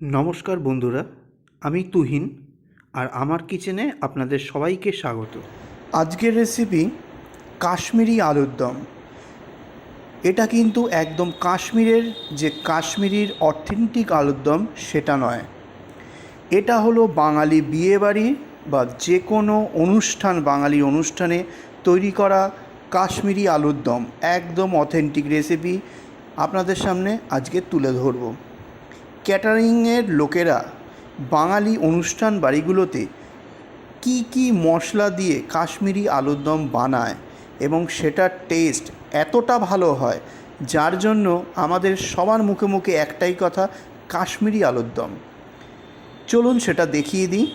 নমস্কার বন্ধুরা, আমি তুহিন আর আমার কিচেনে আপনাদের সবাইকে স্বাগত। আজকের রেসিপি কাশ্মীরি আলুর দম। এটা কিন্তু একদম কাশ্মীরের যে কাশ্মীরির অথেন্টিক আলুর দম, সেটা নয়। এটা হলো বাঙালি বিয়েবাড়ি বা যে কোনো অনুষ্ঠান, বাঙালি অনুষ্ঠানে তৈরি করা কাশ্মীরি আলুর দম। একদম অথেন্টিক রেসিপি আপনাদের সামনে আজকে তুলে ধরবো। ক্যাটারিংয়ের লোকেরা বাঙালি অনুষ্ঠান বাড়িগুলোতে কি কি মশলা দিয়ে কাশ্মীরি আলুর দম বানায় এবং সেটার টেস্ট এতটা ভালো হয়, যার জন্য আমাদের সবার মুখে মুখে একটাই কথা, কাশ্মীরি আলুর দম। চলুন সেটা দেখিয়ে দিই,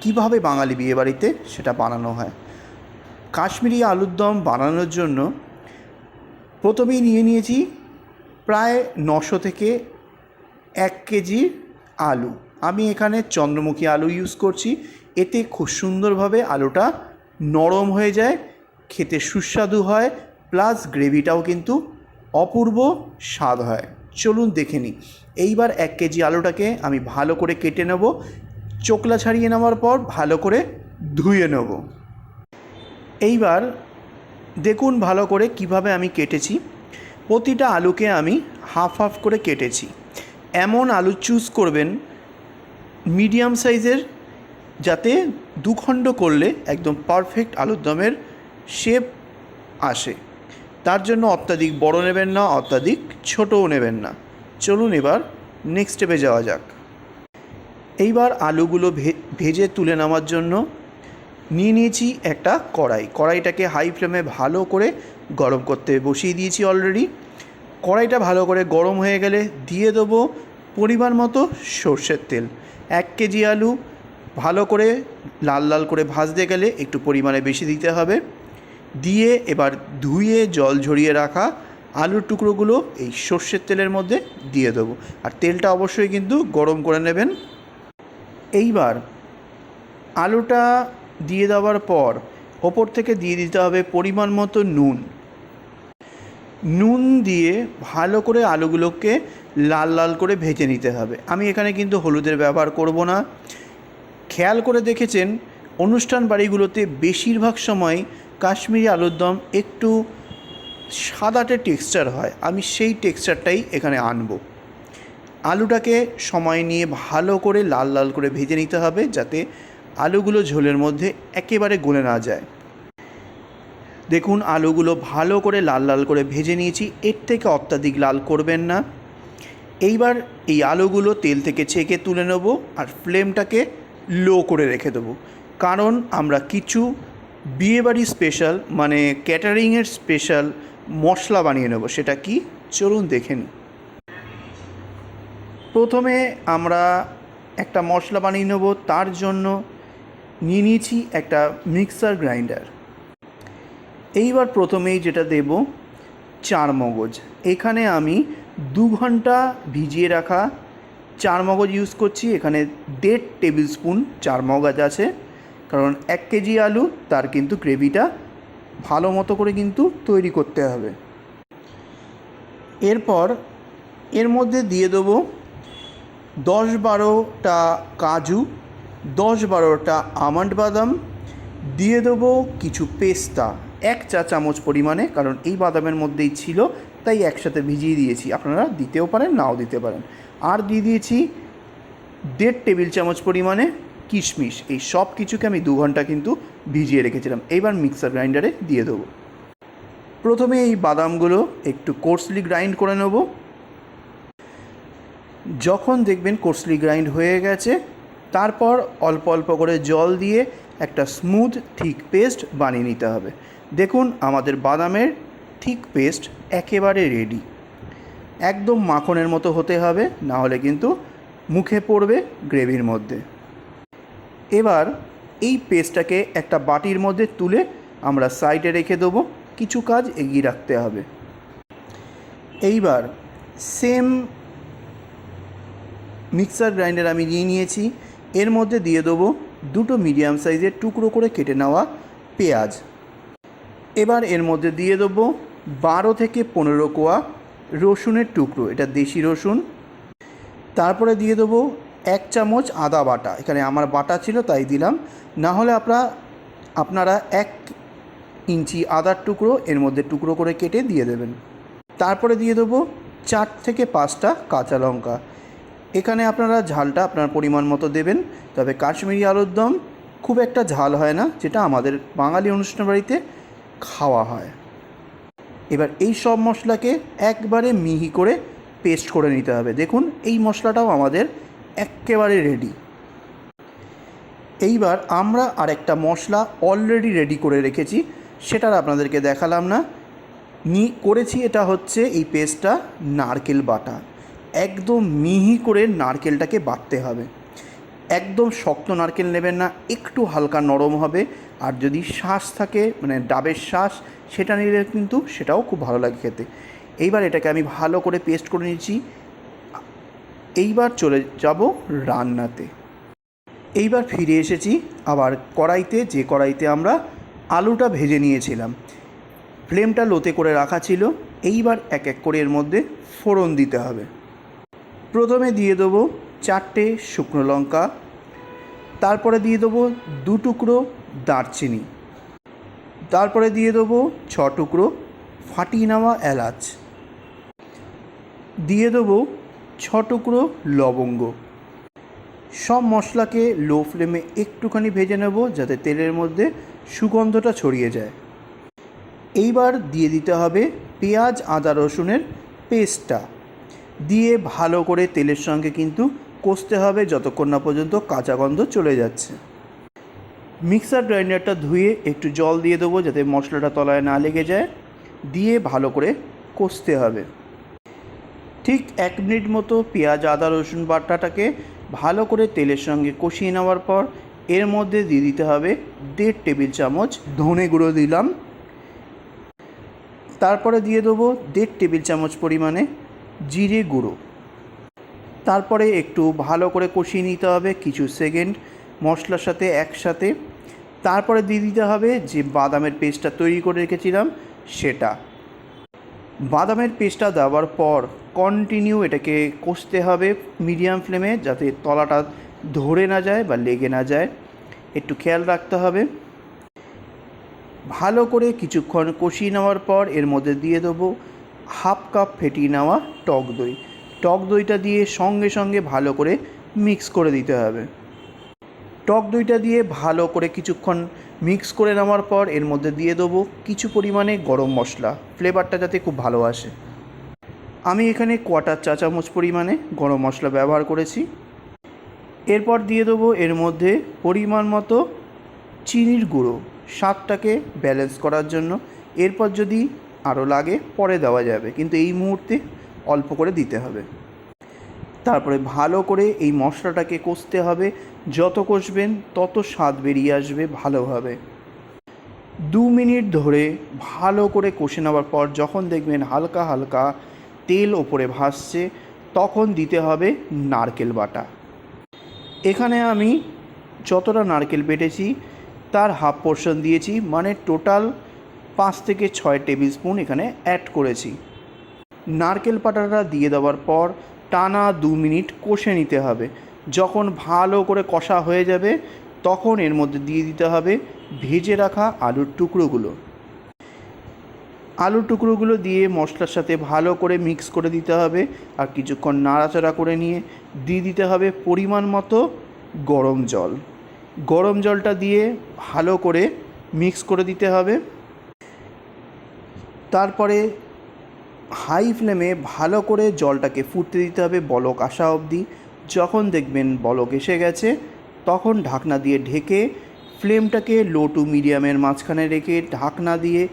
কীভাবে বাঙালি বিয়েবাড়িতে সেটা বানানো হয়। কাশ্মীরি আলুর দম বানানোর জন্য প্রথমেই নিয়ে নিয়েছি প্রায় নশো থেকে এক কেজি আলু। আমি এখানে চন্দ্রমুখী আলু ইউজ করছি। এতে খুব সুন্দরভাবে আলুটা নরম হয়ে যায়, খেতে সুস্বাদু হয় প্লাস গ্রেভিটাও কিন্তু অপূর্ব স্বাদ হয়। চলুন দেখে নিই। এইবার এক কেজি আলুটাকে আমি ভালো করে কেটে নেব, চোকলা ছাড়িয়ে নেওয়ার পর ভালো করে ধুয়ে নেব। এইবার দেখুন ভালো করে কীভাবে আমি কেটেছি। প্রতিটা আলুকে আমি হাফ হাফ করে কেটেছি। এমন আলু চুজ করবেন মিডিয়াম সাইজের যাতে দুখণ্ড করলে একদম পারফেক্ট আলুর দমের শেপ আসে। তার জন্য অত্যাধিক বড় নেবেন না, অত্যাধিক ছোটও নেবেন না। চলুন এবার নেক্সট স্টেপে যাওয়া যাক। এইবার আলুগুলো ভেজে তুলে নেওয়ার জন্য নিয়ে নিয়েছি একটা কড়াই। কড়াইটাকে হাই ফ্লেমে ভালো করে গরম করতে বসিয়ে দিয়েছি অলরেডি কড়াইটা ভালো করে গরম হয়ে গেলে দিয়ে দেবো পরিমাণ মতো সর্ষের তেল। এক কেজি আলু ভালো করে লাল লাল করে ভাজতে গেলে একটু পরিমাণে বেশি দিতে হবে। দিয়ে এবার ধুয়ে জল ঝরিয়ে রাখা আলুর টুকরোগুলো এই সর্ষের তেলের মধ্যে দিয়ে দেবো। আর তেলটা অবশ্যই কিন্তু গরম করে নেবেন। এইবার আলুটা দিয়ে দেওয়ার পর ওপর থেকে দিয়ে দিতে হবে পরিমাণ মতো নুন। নুন দিয়ে ভালো করে আলুগুলোকে লাল লাল করে ভেজে নিতে হবে। আমি এখানে কিন্তু হলুদের ব্যবহার করব না। খেয়াল করে দেখেছেন, অনুষ্ঠান বাড়িগুলোতে বেশিরভাগ সময় কাশ্মীরি আলুর দম একটু সাদাটে টেক্সচার হয়। আমি সেই টেক্সচারটাই এখানে আনব। আলুটাকে সময় নিয়ে ভালো করে লাল লাল করে ভেজে নিতে হবে যাতে আলুগুলো ঝোলের মধ্যে একেবারে গলে না যায়। দেখুন, আলুগুলো ভালো করে লাল লাল করে ভেজে নিয়েছি। এর থেকে অত্যাধিক লাল করবেন না। এইবার এই আলুগুলো তেল থেকে ছেঁকে তুলে নেব আর ফ্লেমটাকে লো করে রেখে দেবো। কারণ আমরা কিছু বিয়েবাড়ি স্পেশাল মানে ক্যাটারিংয়ের স্পেশাল মশলা বানিয়ে নেব। সেটা কি? চলুন দেখে নিই। প্রথমে আমরা একটা মশলা বানিয়ে নেব। তার জন্য নিয়ে নিয়েছি একটা মিক্সার গ্রাইন্ডার। এইবার প্রথমেই যেটা দেব, চার মগজ। এখানে আমি দু ঘণ্টা ভিজিয়ে রাখা চার মগজ ইউজ করছি। এখানে দেড় টেবিল স্পুন চার মগজ আছে। কারণ এক কেজি আলু, তার কিন্তু গ্রেভিটা ভালো মতো করে কিন্তু তৈরি করতে হবে। এরপর এর মধ্যে দিয়ে দেবো দশ বারোটা কাজু, দশ বারোটা আমন্ড বাদাম, দিয়ে দেবো কিছু পেস্তা। এক চা চামচ পরিমাণে, কারণ এই বাদামের মধ্যেই ছিল, তাই একসাথে ভিজিয়ে দিয়েছি। আপনারা দিতেও পারেন, নাও দিতে পারেন। আর দিয়ে দিয়েছি দেড় টেবিল চামচ পরিমাণে কিশমিশ। এই সব কিছুকে আমি দু ঘণ্টা কিন্তু ভিজিয়ে রেখেছিলাম। এইবার মিক্সার গ্রাইন্ডারে দিয়ে দেবো। প্রথমে এই বাদামগুলো একটু কোর্সলি গ্রাইন্ড করে নেব। যখন দেখবেন কোর্সলি গ্রাইন্ড হয়ে গেছে, তারপর অল্প অল্প করে জল দিয়ে একটা স্মুথ, ঠিক পেস্ট বানিয়ে নিতে হবে। দেখুন আমাদের বাদামের ঠিক পেস্ট একেবারে রেডি একদম মাখনের মতো হতে হবে, না হলে কিন্তু মুখে পড়বে গ্রেভির মধ্যে। এবার এই পেস্টটাকে একটা বাটির মধ্যে তুলে আমরা সাইডে রেখে দেবো, কিছু কাজ এগিয়ে রাখতে হবে। এইবার সেম মিক্সার গ্রাইন্ডার আমি নিয়ে নিয়েছি, এর মধ্যে দিয়ে দেবো দুটো মিডিয়াম সাইজের টুকরো করে কেটে নেওয়া পেঁয়াজ। এবার এর মধ্যে দিয়ে দেবো বারো থেকে পনেরো কোয়া রসুনের টুকরো, এটা দেশি রসুন। তারপরে দিয়ে দেবো এক চামচ আদা বাটা, এখানে আমার বাটা ছিল তাই দিলাম। না হলে আপনারা আপনারা এক ইঞ্চি আদার টুকরো এর মধ্যে টুকরো করে কেটে দিয়ে দেবেন। তারপরে দিয়ে দেবো চার থেকে পাঁচটা কাঁচা লঙ্কা। এখানে আপনারা ঝালটা আপনার পরিমাণ মতো দেবেন, তবে কাশ্মীরি আলুর দম খুব একটা ঝাল হয় না, যেটা আমাদের বাঙালি অনুষ্ঠান বাড়িতে খাওয়া হয়। এবার এই সব মশলাকে একবারে মিহি করে পেস্ট করে নিতে হবে। দেখুন, এই মশলাটাও আমাদের একেবারে রেডি এইবার আমরা আরেকটা মশলা অলরেডি রেডি করে রেখেছি। সেটার আপনাদেরকে দেখালাম না। নি করেছি এটা হচ্ছে এই পেস্টটা নারকেল বাটা। একদম মিহি করে নারকেলটাকে বাটতে হবে। একদম শক্ত নারকেল নেবেন না, একটু হালকা নরম হবে। আর যদি শ্বাস থাকে মানে ডাবের শ্বাস সেটা নিলে কিন্তু সেটাও খুব ভালো লাগে খেতে। এইবার এটাকে আমি ভালো করে পেস্ট করে নিয়েছি। এইবার চলে যাব রান্নাতে। এইবার ফিরে এসেছি আবার কড়াইতে, যে কড়াইতে আমরা আলুটা ভেজে নিয়েছিলাম। ফ্লেমটা লোতে করে রাখা ছিল। এইবার এক এক করে এর মধ্যে ফোড়ন দিতে হবে। প্রথমে দিয়ে দেবো চারটে শুকনো লঙ্কা, তারপরে দিয়ে দেবো দু টুকরো দারচিনি, তারপরে দিয়ে দেবো ছ টুকরো ফাটিয়ে নেওয়া এলাচ, দিয়ে দেবো ছ টুকরো লবঙ্গ। সব মশলাকে লো ফ্লেমে একটুখানি ভেজে নেব যাতে তেলের মধ্যে সুগন্ধটা ছড়িয়ে যায়। এইবার দিয়ে দিতে হবে পেঁয়াজ, আদা, রসুনের পেস্টটা। দিয়ে ভালো করে তেলের সঙ্গে কিন্তু কষতে হবে যতক্ষণ না পর্যন্ত কাঁচা গন্ধ চলে যাচ্ছে। মিক্সার গ্রাইন্ডারটা ধুয়ে একটু জল দিয়ে দেবো যাতে মশলাটা তলায় না লেগে যায়। দিয়ে ভালো করে কষতে হবে। ঠিক এক মিনিট মতো পেঁয়াজ, আদা, রসুন বাটাটাকে ভালো করে তেলের সঙ্গে কষিয়ে নেওয়ার পর এর মধ্যে দিয়ে দিতে হবে দেড় টেবিল চামচ ধনে গুঁড়ো দিলাম। তারপরে দিয়ে দেবো দেড় টেবিল চামচ পরিমাণে জিরে গুঁড়ো। তারপরে একটু ভালো করে কষিয়ে নিতে হবে কিছু সেকেন্ড মশলার সাথে একসাথে। তারপরে দিয়ে দিতে হবে যে বাদামের পেস্টটা তৈরি করে রেখেছিলাম, সেটা। বাদামের পেস্টটা দেওয়ার পর কন্টিনিউ এটাকে কষতে হবে মিডিয়াম ফ্লেমে যাতে তলাটা ধরে না যায় বা লেগে না যায়। একটু খেয়াল রাখতে হবে। ভালো করে কিছুক্ষণ কষিয়ে নেওয়ার পর এর মধ্যে দিয়ে দেবো হাফ কাপ ফেটিয়ে নেওয়া টক দই। টক দইটা দিয়ে সঙ্গে সঙ্গে ভালো করে মিক্স করে দিতে হবে। টক দইটা দিয়ে ভালো করে কিছুক্ষণ মিক্স করে নেওয়ার পর এর মধ্যে দিয়ে দেবো কিছু পরিমাণে গরম মশলা। ফ্লেভারটা যাতে খুব ভালো আসে। আমি এখানে কোয়াটার চা চামচ পরিমাণে গরম মশলা ব্যবহার করেছি। এরপর দিয়ে দেবো এর মধ্যে পরিমাণ মতো চিনির গুঁড়ো। স্বাদটাকে ব্যালেন্স করার জন্য। এরপর যদি আরও লাগে, পরে দেওয়া যাবে। কিন্তু এই মুহূর্তে অল্প করে দিতে হবে। তারপরে ভালো করে এই মশলাটাকে কষতে হবে। যত কষবেন তত স্বাদ বেরিয়ে আসবে ভালোভাবে দু মিনিট ধরে ভালো করে কষে নেওয়ার পর যখন দেখবেন হালকা হালকা তেল ওপরে ভাসছে, তখন দিতে হবে নারকেল বাটা। এখানে আমি যতটা নারকেল বেটেছি তার হাফ পোর্শন দিয়েছি মানে টোটাল পাঁচ থেকে ছয় টেবিল স্পুন এখানে অ্যাড করেছি। নারকেল পাটাটা দিয়ে দেওয়ার পর টানা দু মিনিট কষে নিতে হবে। যখন ভালো করে কষা হয়ে যাবে, তখন এর মধ্যে দিয়ে দিতে হবে ভেজে রাখা আলুর টুকরোগুলো। আলুর টুকরোগুলো দিয়ে মশলার সাথে ভালো করে মিক্স করে দিতে হবে আর কিছুক্ষণ নাড়াচাড়া করে নিয়ে দিয়ে দিতে হবে পরিমাণ মতো গরম জল। গরম জলটা দিয়ে ভালো করে মিক্স করে দিতে হবে। তারপরে হাই ফ্লেমে ভালো করে জলটাকে ফুটতে দিতে হবে বলক আসা অবধি। যখন দেখবেন বলক এসে গেছে, তখন ঢাকনা দিয়ে ঢেকে ফ্লেমটাকে লো টু মিডিয়ামের মাঝখানে রেখে ঢাকনা দিয়ে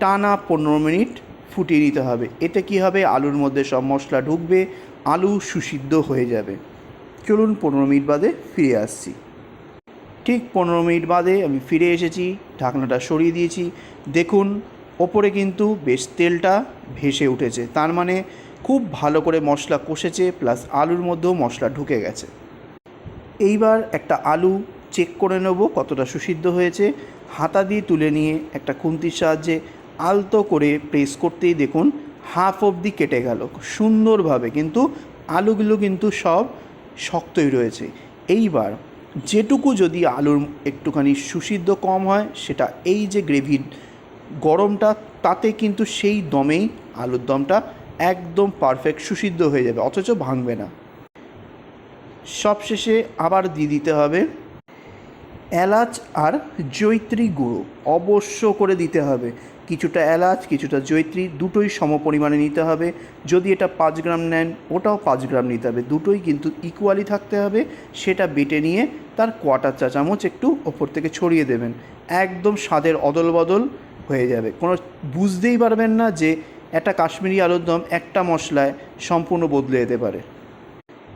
টানা পনেরো মিনিট ফুটিয়ে নিতে হবে। এতে কি হবে? আলুর মধ্যে সব মশলা ঢুকবে, আলু সুসিদ্ধ হয়ে যাবে। চলুন পনেরো মিনিট বাদে ফিরে আসছি। ঠিক পনেরো মিনিট বাদে আমি ফিরে এসেছি, ঢাকনাটা সরিয়ে দিয়েছি। দেখুন ওপরে কিন্তু বেশ তেলটা ভেসে উঠেছে। তার মানে খুব ভালো করে মশলা কষেছে, প্লাস আলুর মধ্যেও মশলা ঢুকে গেছে। এইবার একটা আলু চেক করে নেব কতটা সুসিদ্ধ হয়েছে। হাতা দিয়ে তুলে নিয়ে একটা খুন্তির সাহায্যে আলতো করে প্রেস করতেই দেখুন হাফ অবধি কেটে গেল। সুন্দরভাবে কিন্তু আলুগুলো কিন্তু সব শক্তই রয়েছে। এইবার যেটুকু যদি আলুর একটুখানি সুসিদ্ধ কম হয়, সেটা এই যে গ্রেভির গরমটা তাতে কিন্তু সেই দমেই আলুর দমটা একদম পারফেক্ট সুসিদ্ধ হয়ে যাবে, অথচ ভাঙবে না। সবশেষে আবার দিয়ে দিতে হবে এলাচ আর জৈত্রী গুঁড়ো, অবশ্য করে দিতে হবে। কিছুটা এলাচ, কিছুটা জৈত্রী, দুটোই সম পরিমাণে নিতে হবে। যদি এটা পাঁচ গ্রাম নেন, ওটাও পাঁচ গ্রাম নিতে হবে। দুটোই কিন্তু ইকুয়ালি থাকতে হবে, সেটা বেটে নিয়ে তার কোয়াটার চা চামচ একটু ওপর থেকে ছড়িয়ে দেবেন। একদম স্বাদের অদল বদল হয়ে যাবে। কোনো বুঝতেই পারবেন না যে একটা কাশ্মীরি আলুর দম একটা মশলায় সম্পূর্ণ বদলে যেতে পারে।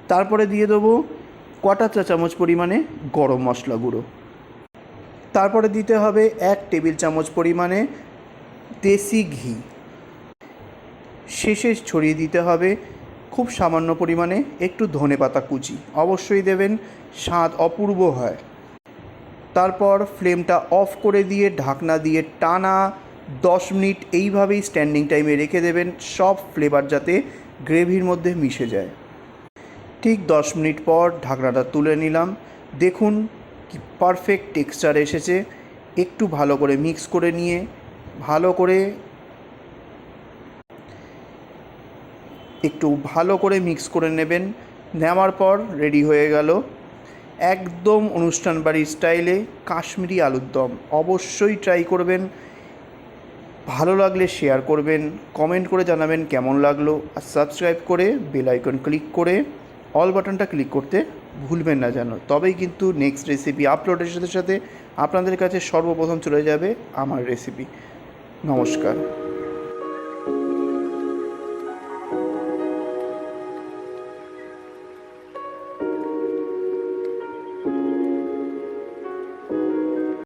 তারপরে দিয়ে দেবো কটা চা চামচ পরিমাণে গরম মশলা গুঁড়ো। তারপরে দিতে হবে এক টেবিল চামচ পরিমাণে দেশি ঘি। শেষে ছড়িয়ে দিতে হবে খুব সামান্য পরিমাণে একটু ধনে পাতা কুচি। অবশ্যই দেবেন, স্বাদ অপূর্ব হয়। তারপর ফ্লেমটা অফ করে দিয়ে ঢাকনা দিয়ে টানা দশ মিনিট এইভাবেই স্ট্যান্ডিং টাইমে রেখে দেবেন। সব ফ্লেভার যাতে গ্রেভির মধ্যে মিশে যায়। ঠিক দশ মিনিট পর ঢাকনাটা তুলে নিলাম। দেখুন কি পারফেক্ট টেক্সচার এসেছে। একটু ভালো করে মিক্স করে নিয়ে, ভালো করে একটু ভালো করে মিক্স করে নেবেন। নেওয়ার পর রেডি হয়ে গেল। একদম অনুষ্ঠান বাড়ির স্টাইলে কাশ্মীরি আলুর দম। অবশ্যই ট্রাই করবেন। ভালো লাগলে শেয়ার করবেন। কমেন্ট করে জানাবেন কেমন লাগল। আর সাবস্ক্রাইব করে বেল আইকন ক্লিক করে অল বাটনটা ক্লিক করতে ভুলবেন না যেন। তবেই কিন্তু নেক্সট রেসিপি আপলোডের সাথে সাথে আপনাদের কাছে সর্বপ্রথম চলে যাবে আমার রেসিপি নমস্কার।